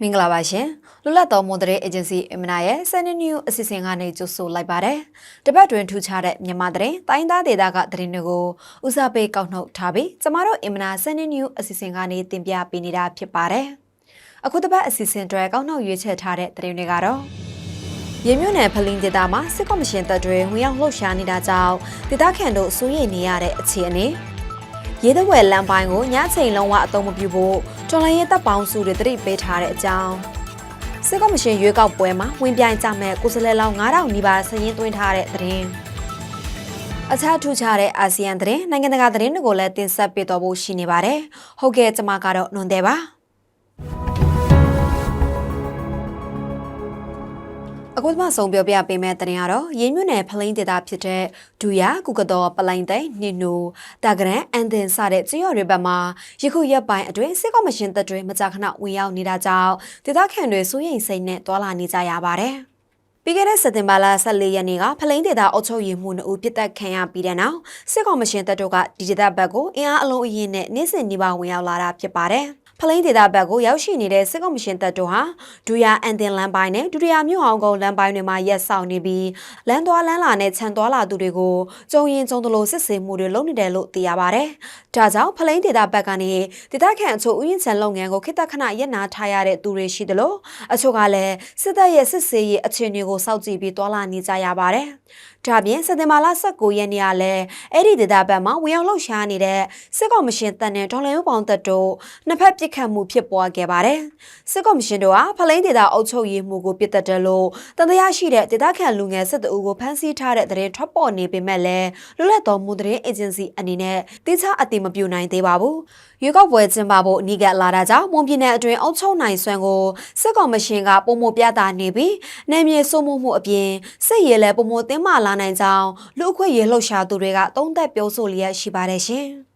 မင်္ဂလာပါရှင်လွတ်လပ်သောမွန်တရေအေဂျင်စီအမနာရဲ့ Sunny New အစီအစဉ်ကနေကြိုဆိုလိုက်ပါတယ်တပတ်တွင်ထူးခြားတဲ့မြန်မာသတင်းတိုင်းသားဒေသကသတင်းတွေကိုဦးစားပေးကောက်နှုတ်ထားပြီးကျမတို့အမနာ Sunny New အစီအစဉ်ကနေတင်ပြပေးနေတာဖြစ်ပါတယ်အခုတစ်ပတ်အစီအစဉ်တွေကောက်နှုတ်ရွေးချယ်ထားတဲ့သတင်းတွေကတော့ရေမြို့နယ်ဖလင်းဒေသမှာစစ်ကော်မရှင်တပ်တွေဝင်ရောက်လှုပ်ရှားနေတာကြောင့်ဒေသခံတို့စိုးရိမ်နေရတဲ့အခြေအနေရေတဝဲလမ်းပိုင်းကိုညချိန်လုံးဝအသုံးမပြုဖို့ တော်လိုင်းရဲတပ်ပေါင်းစုတွေတတိပေးထားတဲ့အကြောင်းစစ်ကော်မရှင်ရွေးကောက်ပွဲမှာဝင်ပြိုင်ကြမဲ့ကိုယ်စားလှယ်လောင်း9000နီးပါးဆင်းရင်သွင်းထားတဲ့သတင်းအခြားထူးခြားတဲ့အာဆီယံသတင်းနိုင်ငံတကာသတင်းတွေကိုလည်းတင်ဆက်ပေးတော့ဖို့ရှိနေပါတယ်ဟုတ်ကဲ့ကျွန်မကတော့နွန်တယ်ပါ အခုမှဆုံးပြောပြပေးမယ့်တင်ကတော့ရင်းမြွနယ်ဖလိန်ဒေတာဖြစ်တဲ့ဒူယာကုကတော်ပလိုင်သိန်းနင်နူတာဂရန်အန်ဒင်စတဲ့ကြေးရော်တွေဘက်မှာယခုရက်ပိုင်းအတွင်းစစ်ကော်မရှင်တပ်တွေမကြာခဏဝင်ရောက်နေတာကြောင့်ဒေသခံတွေစိုးရိမ်စိတ်နဲ့တွာလာနေကြရပါတယ်။ပြီးခဲ့တဲ့စက်တင်ဘာလ14ရက်နေ့ကဖလိန်ဒေတာအုပ်ချုပ်ရေးမှူးနှုတ်ပြစ်တက်ခံရပြီးတဲ့နောက်စစ်ကော်မရှင်တပ်တို့ကဒီဂျစ်တပ်ဘက်ကိုအင်အားအလုံးအရင်နဲ့နေ့စဉ်နှိပါဝင်ရောက်လာတာဖြစ်ပါတယ်။ ဖလိန်ဒေတာဘက်ကိုရောက်ရှိနေတဲ့စစ်ကော်မရှင်တပ်တို့ဟာဒူယာအန်တင်လန်ပိုင်းနဲ့ဒူရီယာမြို့အောင်ကုန်းလန်ပိုင်းတွေမှာရက်ဆောင်နေပြီးလမ်းသွားလမ်းလာနဲ့ခြံသွားလာသူတွေကိုကြုံရင်ကြုံသလိုစစ်ဆေးမှုတွေလုပ်နေတယ်လို့သိရပါတယ်။ဒါကြောင့်ဖလိန်ဒေတာဘက်ကနေဒေတာခန့်အချို့ဥယျာဉ်ခြံလုပ်ငန်းကိုခေတ္တခဏရပ်နာထားရတဲ့သူတွေရှိသလိုအချို့ကလည်းစစ်တပ်ရဲ့စစ်ဆေးရေးအခြေအနေကိုစောင့်ကြည့်ပြီးတွာလာနေကြရပါတယ်။ ဒါပြင်စက်တင်ဘာလ19ရက်နေ့ကလည်းအဲ့ဒီဒေသဘက်မှာဝင်ရောက်လှုပ်ရှားနေတဲ့စစ်ကော်မရှင်တပ်နဲ့ဒေါ်လာရုပ်ပေါင်းတပ်တို့နှစ်ဖက်ပစ်ခတ်မှုဖြစ်ပွားခဲ့ပါတယ်။စစ်ကော်မရှင်တို့ကဖလိန်ဒေသအုပ်ချုပ်ရေးမှုကိုပြစ်တက်တယ်လို့တန်တရားရှိတဲ့ဒေသခံလူငယ်စစ်တအူကိုဖမ်းဆီးထားတဲ့တဲ့ထွက်ပေါ်နေပေမဲ့လည်းလွတ်လပ်သောမူသတင်းအေဂျင်စီအနေနဲ့တိကျအတိမပြုနိုင်သေးပါဘူး။ရွေးကောက်ပွဲကျင်းပဖို့အနီးကပ်လာတာကြောင့်မွန်ပြည်နယ်အတွင်းအုပ်ချုပ်နိုင်စွမ်းကိုစစ်ကော်မရှင်ကပုံမပြတာနေပြီးနယ်မြေစိုးမိုးမှုအပြင်စစ်ရေးလည်းပုံမတင်းမာလာနိုင်ကြောင်းလူအခွင့်ရေးလှုပ်ရှားသူတွေကသုံးသပ်ပြောဆိုလျက်ရှိပါတယ်ရှင်။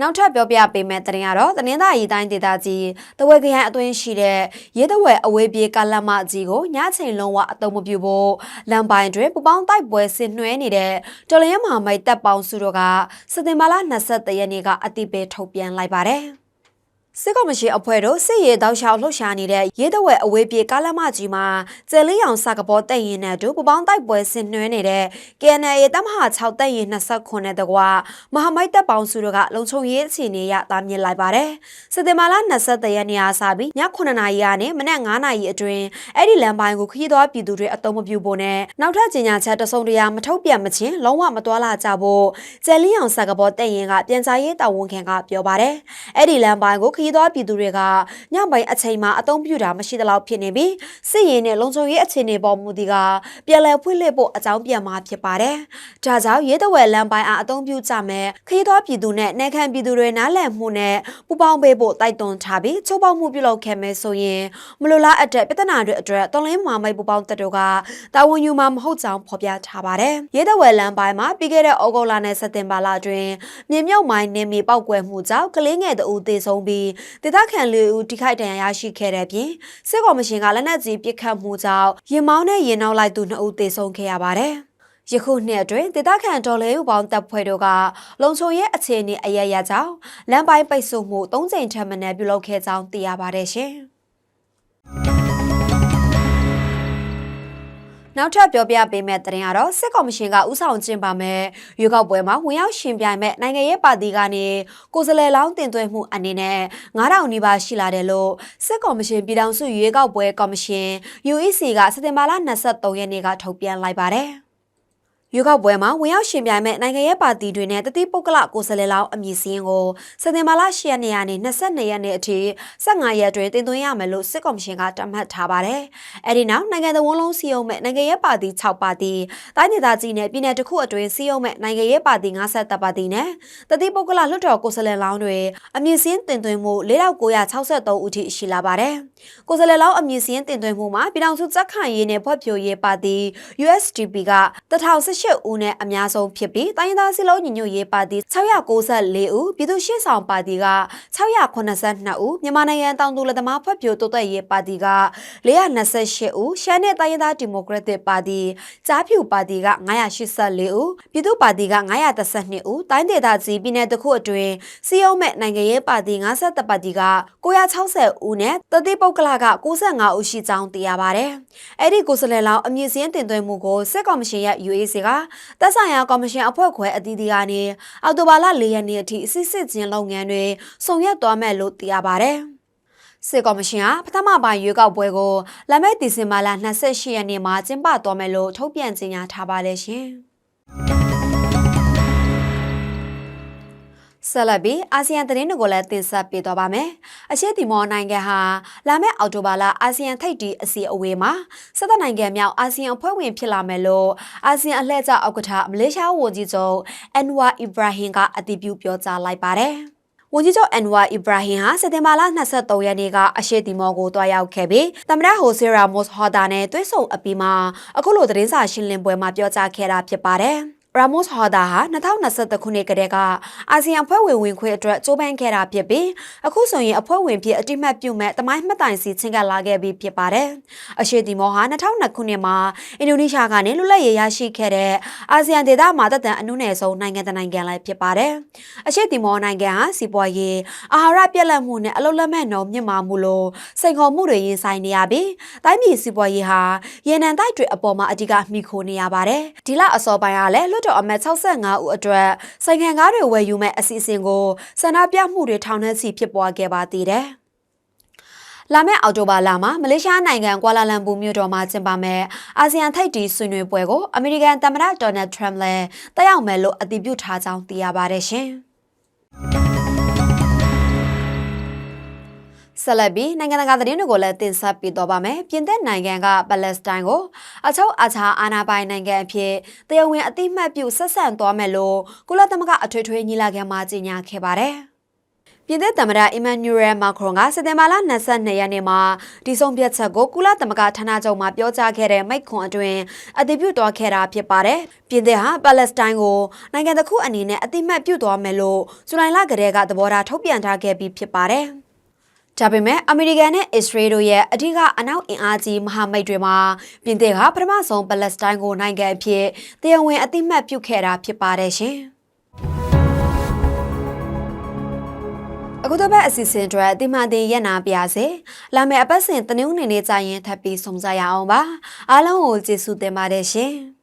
နောက်ထပ်ပြောပြပေးမယ့်သတင်းကတော့သတင်းသားရေးတိုင်းဒေသကြီးတဝဲခရိုင်အတွင်းရှိတဲ့ရဲတဝဲအဝေးပြေးကလမကြီးကိုညချိန်လုံးဝအသုံးမပြုဖို့လမ်းပိုင်းတွင်ပူပေါင်းတိုက်ပွဲဆင်နွှဲနေတဲ့တော်လျန်မဟာမိတ်တပ်ပေါင်းစုတို့ကစက်တင်ဘာလ23ရက်နေ့ကအတိပေးထုတ်ပြန်လိုက်ပါတယ်။ စစ်ကော်မရှင်အဖွဲ့တို့စစ်ရေးတောက်လျှောက်လှုပ်ရှားနေတဲ့ရဲတဝဲအဝေးပြေကားလမ်းမကြီးမှာကျဲလေးရောင်စကပေါ်တက်ရင်နဲ့တို့ပပေါင်းတိုက်ပွဲဆင်နွှဲနေတဲ့ KNA တပ်မဟာ6တက်ရင်29နဲ့တကွာမဟာမိတ်တပ်ပေါင်းစုတို့ကလုံခြုံရေးအခြေအနေရတာမြင်လိုက်ပါတယ်။စစ်တင်မာလာ23ရက်နေ့အားစပြီးည9နာရီကနေမနက်9နာရီအတွင်းအဲ့ဒီလမ်းပိုင်းကိုခရီးသွားပြည်သူတွေအသုံးမပြုဖို့နဲ့နောက်ထပ်ကြေညာချက်တစုံတရာမထုတ်ပြန်မချင်းလုံးဝမတွာလာကြဖို့ကျဲလေးရောင်စကပေါ်တက်ရင်ကပြန်ကြားရေးတာဝန်ခံကပြောပါတယ်။အဲ့ဒီလမ်းပိုင်းကိုခရီးသွားပြည်သူတွေကညပိုင်းအချိန်မှာအသုံးပြုတာမရှိသလောက်ဖြစ်နေပြီးစစ်ရေးနဲ့လုံခြုံရေးအခြေအနေပေါ်မူတည်ကပြည်လည်ဖွင့်လှစ်ဖို့အကြောင်းပြန်မှာဖြစ်ပါတယ်။ဒါကြောင့်ရဲတဝဲလမ်းပိုင်းအားအသုံးပြုကြမယ်ခရီးသွားပြည်သူနဲ့နေခံပြည်သူတွေနားလည်မှုနဲ့ပူးပေါင်းပေးဖို့တိုက်တွန်းထားပြီးချိုးပေါက်မှုပြုလုပ်ခဲ့မယ်ဆိုရင်မလိုလားအပ်တဲ့ပြဿနာတွေအတွက်တော်လင်းမာမိတ်ပူးပေါင်းတပ်တို့ကတာဝန်ယူမှာမဟုတ်ကြောင်းဖော်ပြထားပါတယ်။ရဲတဝဲလမ်းပိုင်းမှာပြီးခဲ့တဲ့ဩဂုတ်လနဲ့စက်တင်ဘာလအတွင်းမြေမြုပ်မိုင်းနေမီပောက်ကွယ်မှုကြောင့်ကလေးငယ်တအူသေဆုံးပြီးဒေသခံလူဦးထိခိုက်ဒဏ်ရာရရှိခဲ့တဲ့ပြင်စစ်ကော်မရှင်ကလက်နက်ကြီးပစ်ခတ်မှုကြောင့်ရင်မောင်းနဲ့ရင်နောက်လိုက်သူ2ဦးသေဆုံးခဲ့ရပါတယ်။ယခုနှစ်အတွင်းဒေသခံဒေါ်လေးဥပေါင်းတပ်ဖွဲ့တို့ကလုံခြုံရေးအခြေအနေအရရကြောင်းလမ်းပိုင်းပိတ်ဆို့မှု၃ကြိမ်ထပ်မံပြုလုပ်ခဲ့ကြောင်းသိရပါတယ်ရှင်။ နောက်ထပ်ပြောပြပေးမယ့်သတင်းကတော့စစ်ကော်မရှင်ကဥဆောင်ကျင်းပမဲ့ရွေးကောက်ပွဲမှာဝင်ရောက်ရှင်ပြိုင်မဲ့နိုင်ငံရေးပါတီကနေကိုယ်စားလှယ်လောင်းတင်သွင်းမှုအနေနဲ့9000နီးပါးရှိလာတယ်လို့စစ်ကော်မရှင်ပြည်ထောင်စုရွေးကောက်ပွဲကော်မရှင် UEC ကစက်တင်ဘာလ23ရက်နေ့ကထုတ်ပြန်လိုက်ပါတယ်။ ရွေးကောက်ပွဲမှာဝင်ရောက်ရှင်ပြိုင်မဲ့နိုင်ငံရေးပါတီတွေနဲ့တတိပုဂ္ဂလကိုယ်စားလှယ်လောင်းအမည်စင်းကိုစက်တင်ဘာလ10ရက်နေ့ကနေ22ရက်နေ့အထိ15ရက်တွင်တင်သွင်းရမယ်လို့စစ်ကော်မရှင်ကတတ်မှတ်ထားပါတယ်။အဲဒီနောက်နိုင်ငံတော်ဝန်လုံးစီယုံမဲ့နိုင်ငံရေးပါတီ6ပါတီတိုင်းဒေသကြီးနဲ့ပြည်내တစ်ခုအတွင်းစီယုံမဲ့နိုင်ငံရေးပါတီ50ပါတီနဲ့တတိပုဂ္ဂလလွှတ်တော်ကိုယ်စားလှယ်လောင်းတွေအမည်စင်းတင်သွင်းမှု4963ဦးထိရှိလာပါတယ်။ကိုယ်စားလှယ်လောင်းအမည်စင်းတင်သွင်းမှုမှာပြည်ထောင်စုစက်ခိုင်ရေးနဲ့ဖွဲ့ဖြိုးရေးပါတီ USDP က1000 28ဦးနဲ့အများဆုံးဖြစ်ပြီးတိုင်းရင်းသားစည်းလုံးညီညွတ်ရေးပါတီ694ဦးပြည်သူ့ရှေ့ဆောင်ပါတီက682ဦးမြန်မာနိုင်ငံတောင်သူလက်သမားဖွံ့ဖြိုးတိုးတက်ရေးပါတီက428ဦးရှမ်းနဲ့တိုင်းရင်းသားဒီမိုကရက်တစ်ပါတီကြားဖြူပါတီက984ဦးပြည်သူ့ပါတီက912ဦးတိုင်းဒေသကြီးပြည်နယ်တစ်ခုအတွင်းစီယုံမဲ့နိုင်ငံရေးပါတီ50ပါတီက960ဦးနဲ့တတိပုဂ္ဂလက95ဦးရှိကြောင်းသိရပါတယ်။အဲ့ဒီကိုယ်စားလှယ်လောင်းအမည်စင်းတင်သွင်းမှုကိုစစ်ကော်မရှင်ရဲ့ UAC ကသက်ဆိုင်ရာကော်မရှင်အဖွဲ့ခွဲအသီးသီးကနေအောက်တိုဘာလ၄ရက်နေ့အထိစစ်စစ်ချင်းလုပ်ငန်းတွေဆောင်ရွက်သွားမယ်လို့သိရပါတယ်။စစ်ကော်မရှင်ကပထမပိုင်းရွေးကောက်ပွဲကိုလာမယ့်ဒီဇင်ဘာလ28ရက်နေ့မှာကျင်းပသွားမယ်လို့ထုတ်ပြန်ကြေညာထားပါတယ်ရှင်။ ဆက်လက်ပြီးအာဆီယံသတင်းတွေကိုလည်းတင်ဆက်ပေးသွားပါမယ်။အရှေ့တီမောနိုင်ငံဟာလာမယ့်အောက်တိုဘာလအာဆီယံထိပ်တီးအစည်းအဝေးမှာစက်သက်နိုင်ငံမြောက်အာဆီယံအဖွဲ့ဝင်ဖြစ်လာမယ်လို့အာဆီယံအလှည့်ကျဥက္ကဋ္ဌမလေးရှားဝန်ကြီးချုပ်အန်ဝါအီဘရာဟင်ကအတည်ပြုပြောကြားလိုက်ပါတယ်။ဝန်ကြီးချုပ်အန်ဝါအီဘရာဟင်ဟာစက်တင်ဘာလ23ရက်နေ့ကအရှေ့တီမောကိုတွားရောက်ခဲ့ပြီးသမ္မတဟိုဆေရာမော့စ်ဟော်တာနဲ့တွေ့ဆုံအပြီးမှာအခုလိုသတင်းစာရှင်းလင်းပွဲမှာပြောကြားခဲ့တာဖြစ်ပါတယ်။ ရာမို့စ်ဟော်ဒါဟာ2023ခုနှစ်ကတည်းကအာဆီယံဖွဲ့ဝင်ဝင်ခွင့်အတွက်ကြိုးပမ်းခဲ့တာဖြစ်ပြီးအခုဆိုရင်အဖွဲ့ဝင်ဖြစ်အတိမတ်ပြုမဲ့တမိုင်းမှတ်တိုင်စီချင်းကလာခဲ့ပြီးဖြစ်ပါတယ်။အရှေ့တီမောဟာ2002ခုနှစ်မှာအင်ဒိုနီးရှားကနေလွတ်လပ်ရေးရရှိခဲ့တဲ့အာဆီယံဒေသမှာတက်တန်အနုနယ်ဆုံးနိုင်ငံတနိုင်ငံလည်းဖြစ်ပါတယ်။အရှေ့တီမောနိုင်ငံဟာစီးပွားရေးအာဟာရပြက်လက်မှုနဲ့အလုလက်မဲ့နှုံမြင့်မာမှုလိုစိန်ခေါ်မှုတွေရင်ဆိုင်နေရပြီးတိုင်းပြည်စီးပွားရေးဟာရေနံတိုက်တွေအပေါ်မှာအဓိကမိခိုနေရပါတယ်။ဒီလအစောပိုင်းကလည်းလွတ်တော်အမတ်65ဦးအတွက်စိုင်ခံကားတွေဝယ်ယူမဲ့အစီအစဉ်ကိုဆန္ဒပြမှုတွေထောင်ထဲစီဖြစ်ပွားခဲ့ပါသေးတယ်။လာမယ့်အောက်တိုဘာလမှာမလေးရှားနိုင်ငံကွာလာလမ်ပူမြို့တော်မှာကျင်းပမယ့်အာဆီယံထိပ်တီးဆွေးနွေးပွဲကိုအမေရိကန်သမ္မတဒေါ်နယ်ထရမ့်လည်းတက်ရောက်မယ်လို့အတည်ပြုထားကြောင်းသိရပါတယ်ရှင်။ ဆက်လက်ပြီးနိုင်ငံတကာသတင်းတွေကိုလည်းတင်ဆက်ပေးတော့ပါမယ်။ပြင်သစ်နိုင်ငံကပါလက်စတိုင်းကိုအချုပ်အခြာအာဏာပိုင်နိုင်ငံအဖြစ်တရားဝင်အသိမှတ်ပြုဆက်ဆံသွားမယ်လို့ကုလသမဂ္ဂအထွေထွေညီလာခံမှာကြေညာခဲ့ပါတယ်။ပြည်သက်သမ္မတအီမန်နျူရယ်မာခရွန်ကစက်တင်ဘာလ22ရက်နေ့မှာဒီဆုံးဖြတ်ချက်ကိုကုလသမဂ္ဂဌာနချုပ်မှာပြောကြားခဲ့တဲ့မိန့်ခွန်းအတွင်းအတည်ပြုသွားခဲ့တာဖြစ်ပါတယ်။ပြည်သက်ဟာပါလက်စတိုင်းကိုနိုင်ငံတစ်ခုအနေနဲ့အတိမတ်ပြုသွားမယ်လို့ဇူလိုင်လကတည်းကသဘောထားထုတ်ပြန်ထားခဲ့ပြီးဖြစ်ပါတယ်။ ဒါပေမဲ့အမေရိကန်နဲ့အစ္စရေးတို့ရဲ့အဓိကအနောက်အင်အားကြီးမဟာမိတ်တွေမှာပြင်သစ်ကပထမဆုံးပလက်စတိုင်းကိုနိုင်ငံအဖြစ်တရားဝင်အသိမှတ်ပြုခဲ့တာဖြစ်ပါတယ်ရှင်။အခုတော့ပဲအစီအစဉ်တွေအတိမအတင်ရက်နာပြစေ။လာမယ့်အပတ်စဉ်တနင်္ဂနွေနေ့ကျရင်ထပ်ပြီးဆုံကြရအောင်ပါ။အားလုံးကိုကျေးဇူးတင်ပါတယ်ရှင်။